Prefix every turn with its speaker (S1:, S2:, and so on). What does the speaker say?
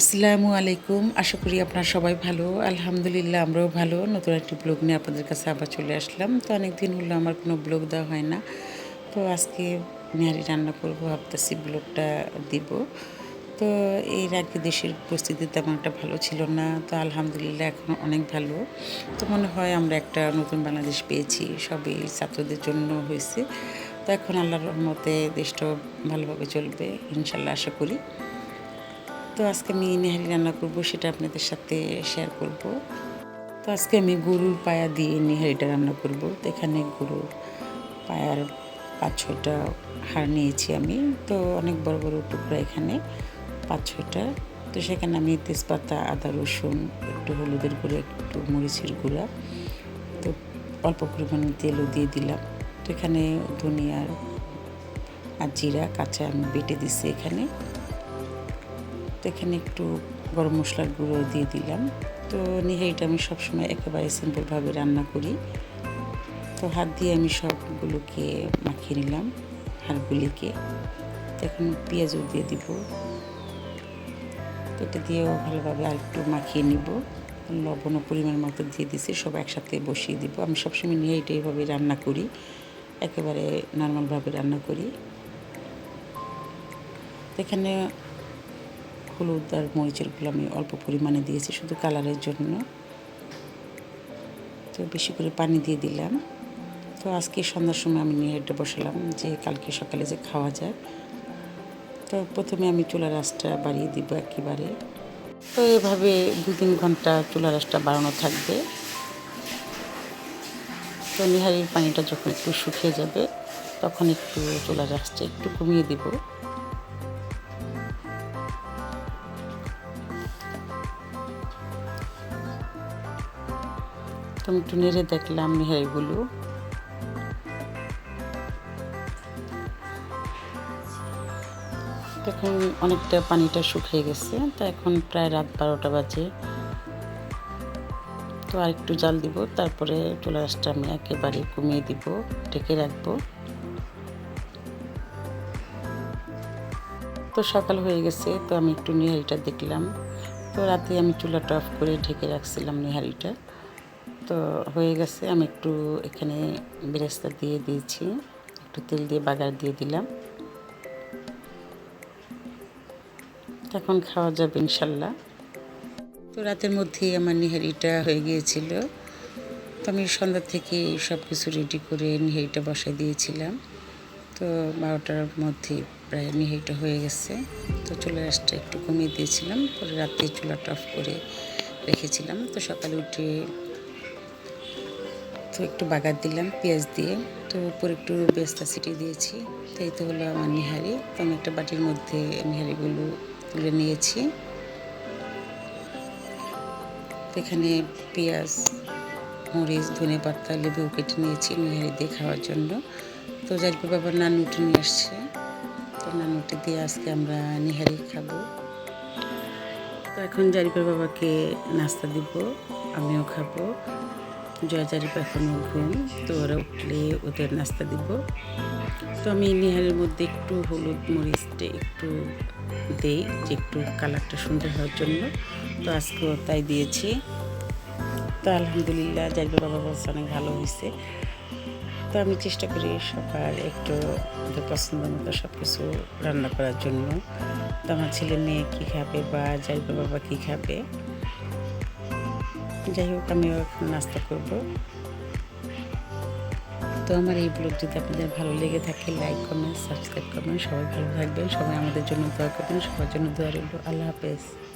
S1: আসসালামু আলাইকুম। আশা করি আপনারা সবাই ভালো। আলহামদুলিল্লাহ, আমরাও ভালো। নতুন একটি ব্লগ নিয়ে আপনাদের কাছে আবার চলে আসলাম। তো অনেক দিন হলো আমার কোনো ব্লগ দেওয়া হয় না। তো আজকে নিহারি রান্না করব, ভাবতেছি ব্লগটা দিব। তো এর আগে দেশের পরিস্থিতি তেমন একটা ভালো ছিল না। তো আলহামদুলিল্লাহ এখন অনেক ভালো। তো মনে হয় আমরা একটা নতুন বাংলাদেশ পেয়েছি। সবই ছাত্রদের জন্য হয়েছে। তো এখন আল্লাহর রহমতে দেশটাও ভালোভাবে চলবে, ইনশাল্লাহ আশা করি। তো আজকে আমি নেহারি রান্না করব, সেটা আপনাদের সাথে শেয়ার করব। তো আজকে আমি গরুর পায়া দিয়ে নেহারিটা রান্না করব। তো এখানে গরুর পায়ার পাঁচ ছয়টা হাড় নিয়েছি আমি। তো অনেক বড় বড় টুকরা এখানে, পাঁচ ছয়টা। তো সেখানে আমি তেজপাতা, আদা, রসুন, একটু হলুদের গুঁড়ো, একটু মরিচের গুঁড়া। তো অল্প পরিমাণে তেলও দিয়ে দিলাম। তো এখানে ধনিয়ার আর জিরা, কাঁচা আমি বেটে দিছি এখানে। এখানে একটু গরম মশলার গুঁড়ো দিয়ে দিলাম। তো নিহারিটা আমি সবসময় একেবারে সিম্পলভাবে রান্না করি। তো হাত দিয়ে আমি সবগুলোকে মাখিয়ে নিলাম, হাড়গুলিকে। এখন পেঁয়াজও দিয়ে দিব। এটা দিয়েও ভালোভাবে আর একটু মাখিয়ে নিব। লবণও পরিমাণ মতো দিয়ে দিছি, সব একসাথে বসিয়ে দিব। আমি সবসময় নিয়ে এটা এইভাবে রান্না করি, একেবারে নর্মালভাবে রান্না করি। এখানে হলুদ আর মরিচেরগুলো আমি অল্প পরিমাণে দিয়েছি শুধু কালারের জন্য। তো বেশি করে পানি দিয়ে দিলাম। তো আজকে সন্ধ্যার সময় আমি নিয়ে এটা বসালাম যে কালকে সকালে যে খাওয়া যায়। তো প্রথমে আমি চুলা রাসটা বাড়িয়ে দিব একেবারে। তো এভাবে দু তিন ঘণ্টা চুলা রাসটা বাড়ানো থাকবে। তো নিহারির পানিটা যখন একটু শুকিয়ে যাবে, তখন একটু চুলা রাসটা একটু কমিয়ে দিব। তো একটু নেড়ে দেখলাম নিহারিগুলো এখন অনেকটা পানিটা শুকিয়ে গেছে, তো এখন প্রায় রাত বারোটা বাজে। তো আর একটু জাল দিব, তারপরে চুলা রাসটা আমি একেবারে কমিয়ে দিব, ঢেকে রাখব। তো সকাল হয়ে গেছে, তো আমি একটু নিহারিটা দেখলাম। তো রাতে আমি চুলাটা অফ করে ঢেকে রাখছিলাম নিহারিটা তো হয়ে গেছে। আমি একটু এখানে বেরেস্তা দিয়ে দিয়েছি। একটু তেল দিয়ে বাগার দিয়ে দিলাম। এখন খাওয়া যাবে ইনশাল্লাহ। তো রাতের মধ্যেই আমার নিহারিটা হয়ে গিয়েছিল। তো আমি সন্ধ্যা থেকে সব কিছু রেডি করে নিহারিটা বসাই দিয়েছিলাম। তো বারোটার মধ্যে প্রায় নিহারিটা হয়ে গেছে। তো চুলা রাসটা একটু কমিয়ে দিয়েছিলাম। পরে রাতে চুলাটা অফ করে রেখেছিলাম। তো সকালে উঠে তো একটু বাগার দিলাম, পেঁয়াজ দিয়ে। তো উপর একটু বেস্তা ছিটিয়ে দিয়েছি। তো এই তো হলো আমার নিহারি। তো আমি একটা বাটির মধ্যে নিহারিগুলো তুলে নিয়েছি। এখানে পেঁয়াজ, মরিচ, ধনে পাতা, লেবু কেটে নিয়েছি নিহারি দিয়ে খাওয়ার জন্য। তো জারিপা বাবার নানুটি নিয়ে আসছে। তো নানুটি দিয়ে আজকে আমরা নিহারি খাব। তো এখন জারিপার বাবাকে নাস্তা দিব, আমিও খাব। জয় জারিপা এখনও ঘুম, তো ওরা উঠলে ওদের নাস্তা দিব। তো আমি নিহারের মধ্যে একটু হলুদ মরিচটা একটু দেই, যে একটু কালারটা সুন্দর হওয়ার জন্য। তো আজকেও তাই দিয়েছি। তো আলহামদুলিল্লাহ জারিপা বাবা বলছে অনেক ভালো হয়েছে। তো আমি চেষ্টা করি সবার একটু ওদের পছন্দ মতো সব কিছু রান্না করার জন্য। তো আমার ছেলে মেয়ে কী খাবে বা জারিপা বাবা কী খাবে? যাই হোক, আমি এখন নাস্তা করব। তো আমার এই ব্লগ যদি আপনাদের ভালো লেগে থাকে লাইক করবেন সাবস্ক্রাইব করবেন। সবাই ভালো থাকবেন। সবাই আমাদের জন্য দোয়া করবেন। সবার জন্য দোয়া রইল। আল্লাহ হাফেজ।